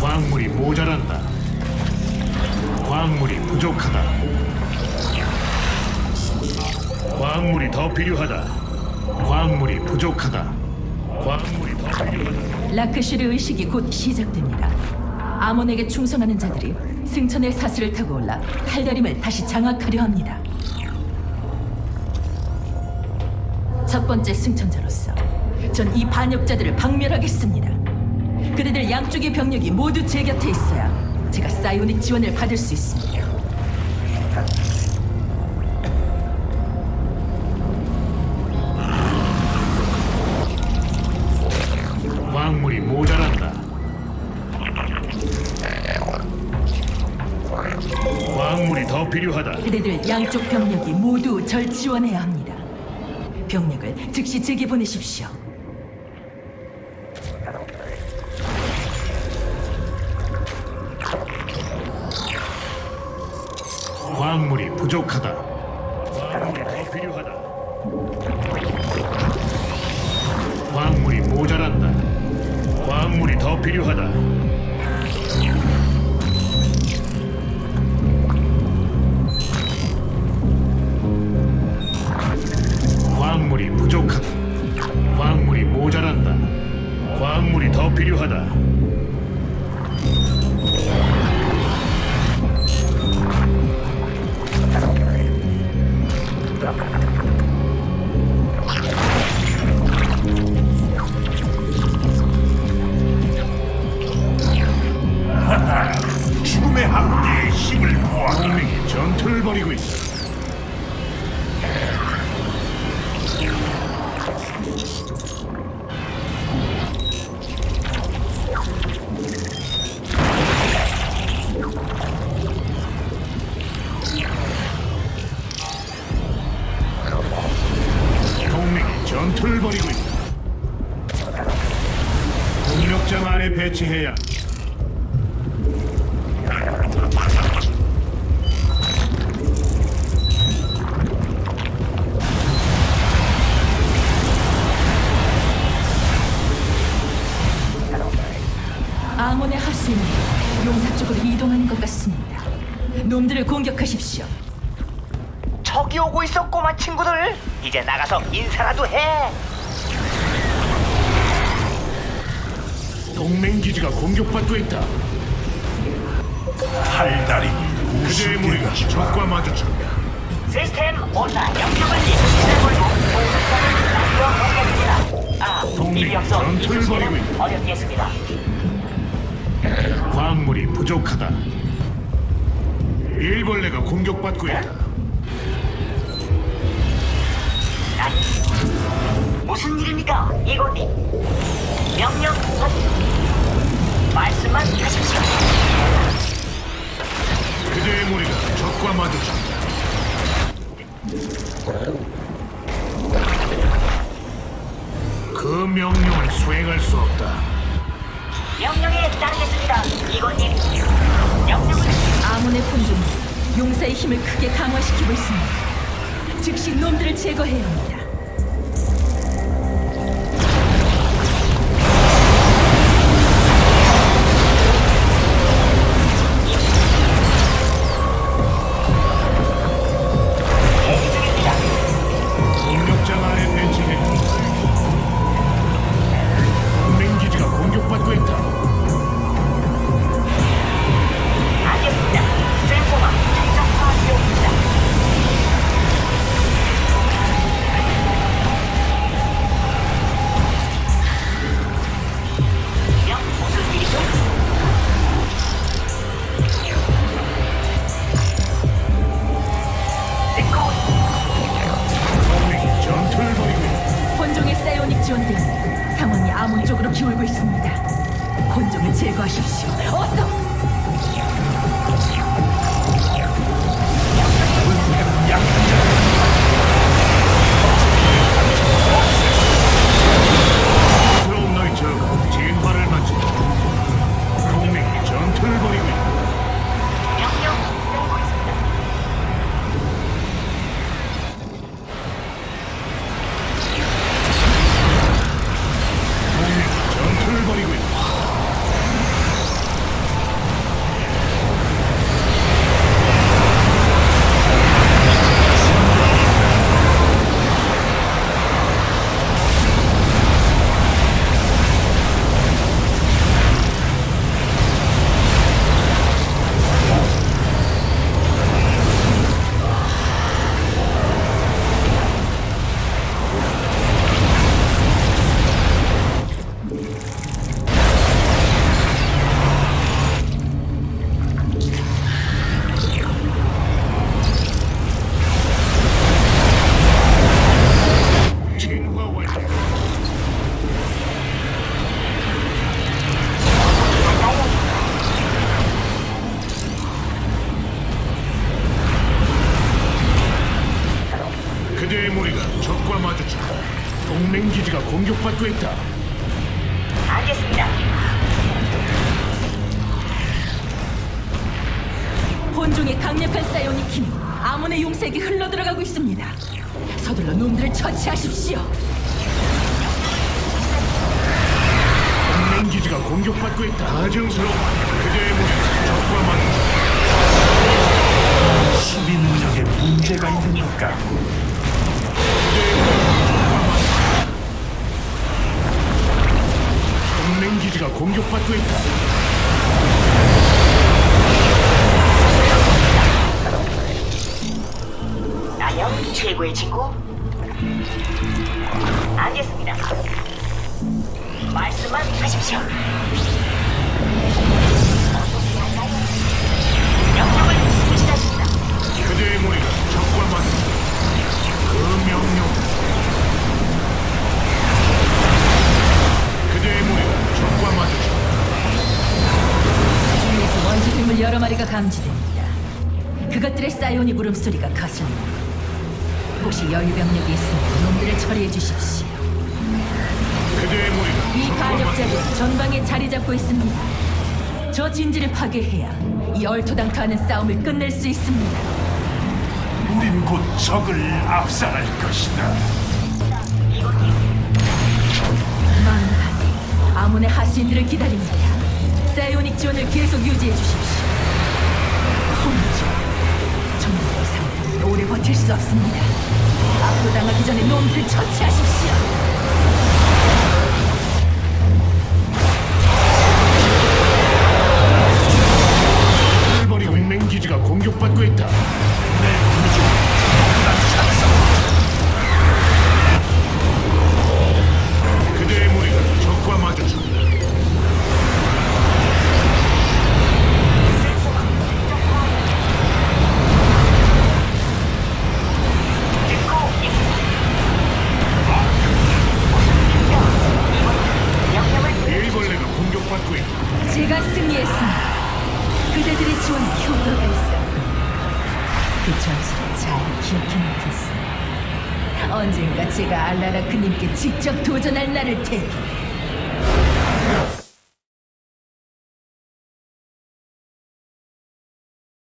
광물이 모자란다. 광물이 부족하다. 광물이 더 필요하다. 광물이 부족하다. 광물이 더 필요하다. 라크슈르 의식이 곧 시작됩니다. 아몬에게 충성하는 자들이 승천의 사슬을 타고 올라 탈다림을 다시 장악하려 합니다. 첫 번째 승천자로서 전 이 반역자들을 박멸하겠습니다. 그대들 양쪽의 병력이 모두 제 곁에 있어야 제가 사이오닉 지원을 받을 수 있습니다. 광물이 모자란다. 광물이 더 필요하다. 그대들 양쪽 병력이 모두 절 지원해야 합니다. 병력을 즉시 제게 보내십시오. 광물이 부족하다. 광물이 더 필요하다. 광물이 모자란다. 광물이 더 필요하다. 광물이 부족하다. 광물이 모자란다. 광물이 더 필요하다. 죽음의 함대의 힘을 모아 동맹이 전투를 벌이고 있다. 동맹이 전투를 벌이고 있다. 공력장 안에 배치해야 아몬의 하수인이 용사 쪽으로 이동하는 것 같습니다. 놈들을 공격하십시오. 저기 오고 있어 꼬마 친구들 이제 나가서 인사라도 해 동맹 기지가 공격받고 있다. 달달이 그대의 무리가 적과 마주친다. 시스템 온라 시작해볼고 공격자를 날려 보겠습니다 아 동맹 이력서 전투를 벌이고 있다. 어렵겠습니다 광물이 부족하다. 일벌레가 공격받고 있다. 난 무슨 일입니까 이곳님 명령 확인 말씀만 하십시오 그대의 무리가 적과 마주친다. 그 명령을 수행할 수 없다. 명령에 따르겠습니다 이곳님 명령을 아몬의 본종이 용사의 힘을 크게 강화시키고 있습니다. 즉시 놈들을 제거해야 합니다. 있습니다. 본종을 제거하십시오. 어서! 공격받고 있다. 알겠습니다. 본종의 강력한 사이오닉 힘이 아몬의 용색이 흘러들어가고 있습니다. 서둘러 놈들을 처치하십시오. 동맹 기지가 공격받고 있다. 가증스러워. 그대의 무리 적과 마주. 수비 능력에 문제가 있는 것 같고 기지가 공격받고 있다. 나영 최고의 친구. 알겠습니다. 말씀만 하십시오. 명령을 수신하십니다. 그대의 무리가 적과 마 사이오닉 울음소리가 거슬립니다. 혹시 여유 병력이 있으면 놈들을 처리해 주십시오. 그대의 무리가 이. 반역자들 전방에 자리 잡고 있습니다. 저 진지를 파괴해야 이 얼토당토하는 싸움을 끝낼 수 있습니다. 우린 곧 적을 압살할 것이다. 망하니 아문의 하수인들을 기다립니다. 사이오닉 지원을 계속 유지해 주십시오. 오래 버틸 수 없습니다. 압도당하기 전에 놈들 처치하십시오. 그대들의 지원이 효과가 있어. 그 전술을 잘 기억해 놓겠습니다. 언젠가 제가 알라라크님께 직접 도전할 날을 테니.